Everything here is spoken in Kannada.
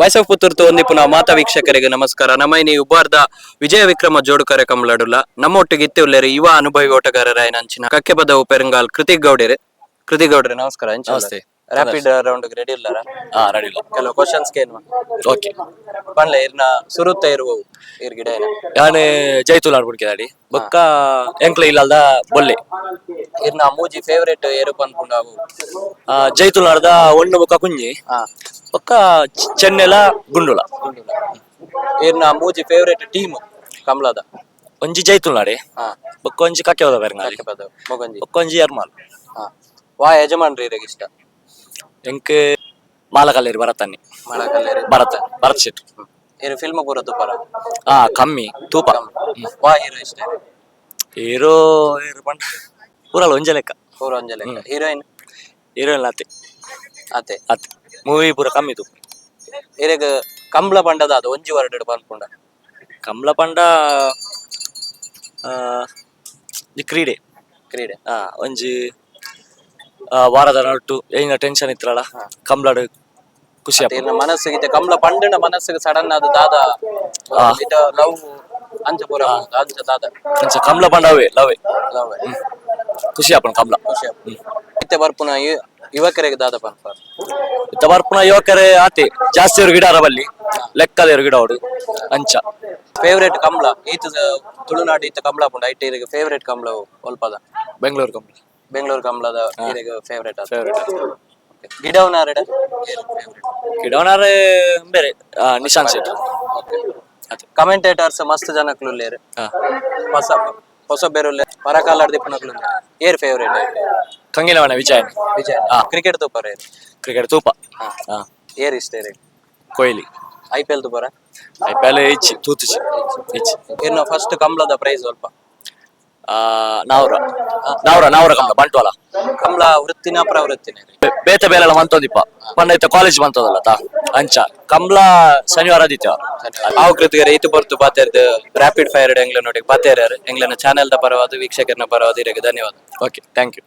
ವಾಯ್ಸ್ ಆಫ್ ಪುತ್ತೂರ್ತು ಒಂದಿಪ್ಪು ಮಾತಾ ವೀಕ್ಷಕರಿಗೆ ನಮಸ್ಕಾರ. ನಮ್ಮ ಈ ಉಬ್ಬಾರ್ದ ವಿಜಯ ವಿಕ್ರಮ ಜೋಡು ನಮ್ಮ ಒಟ್ಟಿಗೆ ಇತ್ತೆ ಉಳ್ಳೇರಿ ಯುವ ಅನುಭವಿ ಓಟಗಾರರ ಅಂಚಿನ ಕಕ್ಕೆ ಪದ ಉಪೆರಂಗಾಲ್ ಕೃತಿಕ್ ಗೌಡರೆ ಕೃತಿಕ್ ಗೌಡ್ರೆ ನಮಸ್ಕಾರ. ನಮಸ್ತೆ. ರಾಪಿಡ್ ರೌಂಡ್ ರೆಡಿ ಇಲ್ಲ ಹಾ ರೆಡಿ ಇಲ್ಲ. ಕೆಲವು ಕ್ವಶನ್ಸ್ ಕೇನು ಓಕೆ. ಇರ್ನ ಸುರುತ್ತ ಇರುವವು ಇರ್ ಗಿಡ ಯಾನೆ ಜೈತುಲ್ ಆಡ್ಬಿಡ್ಕಿದಾಡಿ ಬಕ್ಕ ಎಂಕ್ಲ ಇಲ್ಲದ ಬೊಲ್ಲೆ. ಇರ್ನ ಮೂಜಿ ಫೇವರೇಟ್ ಏರು ಬಂದ್ಕೊಂಡು ಅವು ಆ, ಜೈತುಲ್ ಆಡ್ದ ಒಂದು ಬೊಕ್ಕ ಕುಂಜಿ. ಚ- ಚೆನ್ನೆಲ ಗುಂಡುಲ. ಇರ್ನ ಮೂಜಿ ಫೇವರೇಟ್ ಟೀಮ್ ಕಮಲದ? ಒಂಜಿ ಜೈತುಲ್ ನಾಡೆ ಹಾ. ಬೊಕ್ಕ ಒಂಜಿ ಕಕ್ಕೆ ಹೋದ ಬೆರಂಗಾಲಿ ಕಕ್ಕೆ ಪದ ಮೊಗಂಜಿ ಬೊಕ್ಕೊಂಜಿ ಒಂಜಿ ಎರ್ಮಾಲ್ ಹಾ. ವಾ ಯಜಮಾನ್ರಿ ಇರಗೆ ಇಷ್ಟ? ಎಂಕ್ ಮಾಲಕಲ್ಲೇರಿ ಭರತನ್ನಿ. ಮಾಲಕಲ್ಲೇರಿ. ಭರತ ಭರತ್ ಶೆಟ್ಟಿ ಏನು ಫಿಲ್ಮ್ ಪೂರ? ತುಪ್ಪರ ಹಾ ಕಮ್ಮಿ. ತೂಪ ವಾ ಹೀರೋ ಇಷ್ಟ? ಹೀರೋ ಹೀರೋ ಪಂಡ ಪೂರಲ್ಲ ಒಂಜೆ ಲೆಕ್ಕ. ಪೂರ ಒಂಜಲೆ ಹೀರೋಯಿನ್ ಹೀರೋಯಿನ್ ಆತೆ ಅತೆ ಆತೆ ಮೂವಿ ಪೂರ ಕಮ್ಮಿ ತೂಪ ಇರಗ ಕಂಬಳ ಪಂಡದ ಅದು ಒಂಜಿ ವರ್ಡ್ ಪನ್ಪುಂಡ ಕಂಬ್ಳ ಪಂಡ ಕ್ರೀಡೆ. ಕ್ರೀಡೆ. ಹಾ ಒಂಜಿ ವಾರದ ನಟ್ಟು ಏನ ಟೆನ್ಷನ್ ಇತ್ತಲ್ಲ ಕಂಬ್ಲಾಡ್ ಖುಷಿ ಆಗ್ತದೆ ಮನಸ್ಸಿಗೆ ಇದೆ ಕಂಬಳ ಪಂಡನ ಮನಸ್ಸಿಗೆ ಸಡನ್ ಅದು ದಾದ. ಇದ ಲವ್ ಅಂಚ ಪೂರ ಅಂಚ ದಾದ. ಅಂಚ ಕಂಬ್ಳ ಪಂಡವೇ ಲವ್ ಲವ್ ಖುಷಿ ಆಪಣ ಕಮಲ ಖುಷಿ ಇತ್ತೆ ಬರ್ಪುನ ಯುವಕರಿಗೆ ದಾದ ಪನ್ಪ ಇತ್ತ ಬರ್ಪುನ ಯುವಕರೇ ಆತೆ ಜಾಸ್ತಿ ಅವ್ರು ಗಿಡ ಅರಬಲ್ಲಿ ಲೆಕ್ಕದೇವ್ರು ಗಿಡ ಅವಡು ಅಂಚ. ಫೇವ್ರೇಟ್ ಕಂಬ್ಳ. ಈತ ತುಳುನಾಡು ಈತ ಕಂಬ್ಳ ಪುಂಡ ಐಟ್ ಇರಿಗೆ ಫೇವ್ರೇಟ್ ಕಂಬ್ಳ ಒಲ್ಪದ ಬೆಂಗಳೂರು ಕಂಬ್ಳ. ಬೆಂಗಳೂರು ಕಂಬ್ಳದ ಇರಿಗೆ ಫೇವ್ರೇಟ್ ಫೇವ್ರೇಟ್ ಗಿಡವನಾರಡ ಗಿಡವನಾರ ಗಿಡವನಾರೆ ಬೇರೆ. ನಿಶಾಂತ್ ಶೆಟ್ಟಿ. ಕಮೆಂಟೇಟರ್ಸ್ ಮಸ್ತ್ ಜನಕ್ಲು ಹೊಸ ಹೊಸ ಬೇರುಲ್ಲೆ ಪರಕಾಲಾಡ್ ದಿಪ್ಪನಕ್ಲು ಏರ್ ಫೇವ್ರೇಟ್ ಕಂಗಿಲವಣ ವಿಜಯ್. ವಿಜಯ್. ಕ್ರಿಕೆಟ್ ತೂಪ ಏರ್ ಕ್ರಿಕೆಟ್ ತೂಪ. ಏರ್ ಇಷ್ಟ ಏರ್? ಕೊಹ್ಲಿ. ಐ ಪಿ ಎಲ್ ತೂಪರ? ಐ ಪಿ ಎಲ್ ಇಚ್ಚಿ ತೂತು ಇನ್ನು ಫಸ್ಟ್ ಕಂಬಳದ ಪ್ರೈಸ್ ಸ್ವಲ್ಪ. ಆ, ನಾವ್ರ. ನಾವ್ರ ನಾವ್ರ ಕಮಲ ಬಂಟ್ವಾಳ. ಕಮಲ ವೃತ್ತಿನ ಪ್ರವೃತ್ತಿನ ಬೇತ ಬೇಲೆಲ್ಲ ಮಂತೊಂದಿಪ್ಪ ಪಂಡೈತ ಕಾಲೇಜ್ ಬಂತದಲ್ಲ ತಾ ಅಂಚ. ಕಮಲ ಶನಿವಾರ ಆದಿತ್ಯವಾರ. ನಾವು ಕೃತಿಗೆ ರೈತು ಬರ್ತು ಬಾತೇರ್ದು ರಾಪಿಡ್ ಫೈರ್ ಎಂಗ್ಲೆ ನೋಡಿ ಬಾತೇರ್ಯಾರ ಎಂಗ್ಲೆನ ಚಾನೆಲ್ ದ ಪರವಾದ ವೀಕ್ಷಕರ ಪರವಾದ ಇರಗೆ ಧನ್ಯವಾದ. Okay thank you